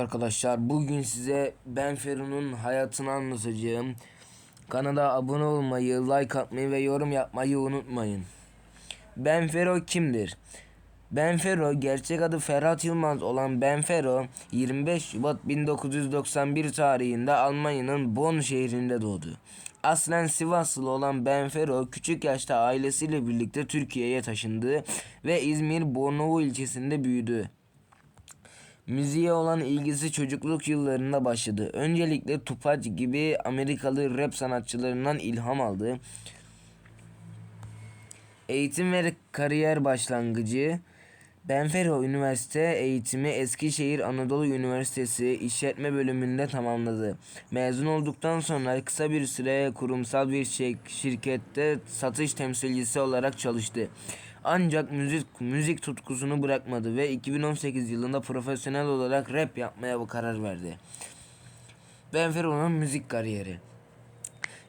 Arkadaşlar bugün size Ben Fero'nun hayatını anlatacağım. Kanala abone olmayı, like atmayı ve yorum yapmayı unutmayın. Ben Fero kimdir? Ben Fero gerçek adı Ferhat Yılmaz olan Ben Fero 25 Şubat 1991 tarihinde Almanya'nın Bonn şehrinde doğdu. Aslen Sivaslı olan Ben Fero küçük yaşta ailesiyle birlikte Türkiye'ye taşındı ve İzmir Bornova ilçesinde büyüdü. Müziğe olan ilgisi çocukluk yıllarında başladı. Öncelikle Tupac gibi Amerikalı rap sanatçılarından ilham aldı. Eğitim ve kariyer başlangıcı Benfero Üniversite eğitimi Eskişehir Anadolu Üniversitesi İşletme bölümünde tamamladı. Mezun olduktan sonra kısa bir süre kurumsal bir şir- şirkette satış temsilcisi olarak çalıştı. Ancak müzik müzik tutkusunu bırakmadı ve 2018 yılında profesyonel olarak rap yapmaya karar verdi. Benfero'nun müzik kariyeri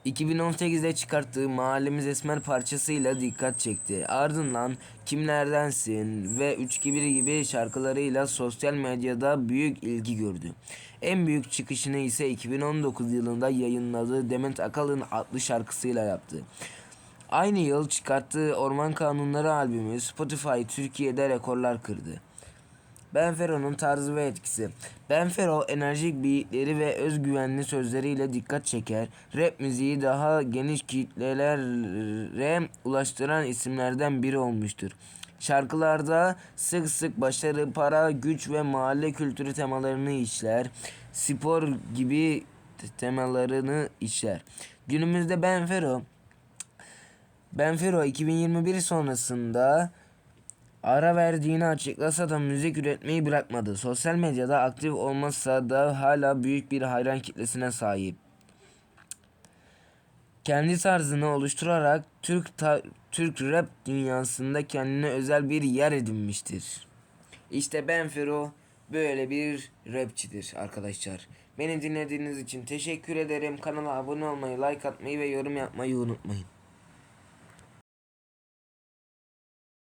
2018'de çıkarttığı Mahallemiz Esmer parçasıyla dikkat çekti. Ardından Kimlerdensin ve 321 gibi şarkılarıyla sosyal medyada büyük ilgi gördü. En büyük çıkışını ise 2019 yılında yayınladığı Demet Akalın adlı şarkısıyla yaptı. Aynı yıl çıkarttığı Orman Kanunları albümü Spotify Türkiye'de rekorlar kırdı. Benfero'nun tarzı ve etkisi. Benfero enerjik beatleri ve özgüvenli sözleriyle dikkat çeker. Rap müziği daha geniş kitlelere ulaştıran isimlerden biri olmuştur. Şarkılarda sık sık başarı, para, güç ve mahalle kültürü temalarını işler. Spor gibi temalarını işler. Günümüzde Benfero Benfero 2021 sonrasında ara verdiğini açıklasa da müzik üretmeyi bırakmadı. Sosyal medyada aktif olmasa da hala büyük bir hayran kitlesine sahip. Kendi tarzını oluşturarak Türk ta- Türk rap dünyasında kendine özel bir yer edinmiştir. İşte Benfero böyle bir rapçidir arkadaşlar. Beni dinlediğiniz için teşekkür ederim. Kanala abone olmayı, like atmayı ve yorum yapmayı unutmayın.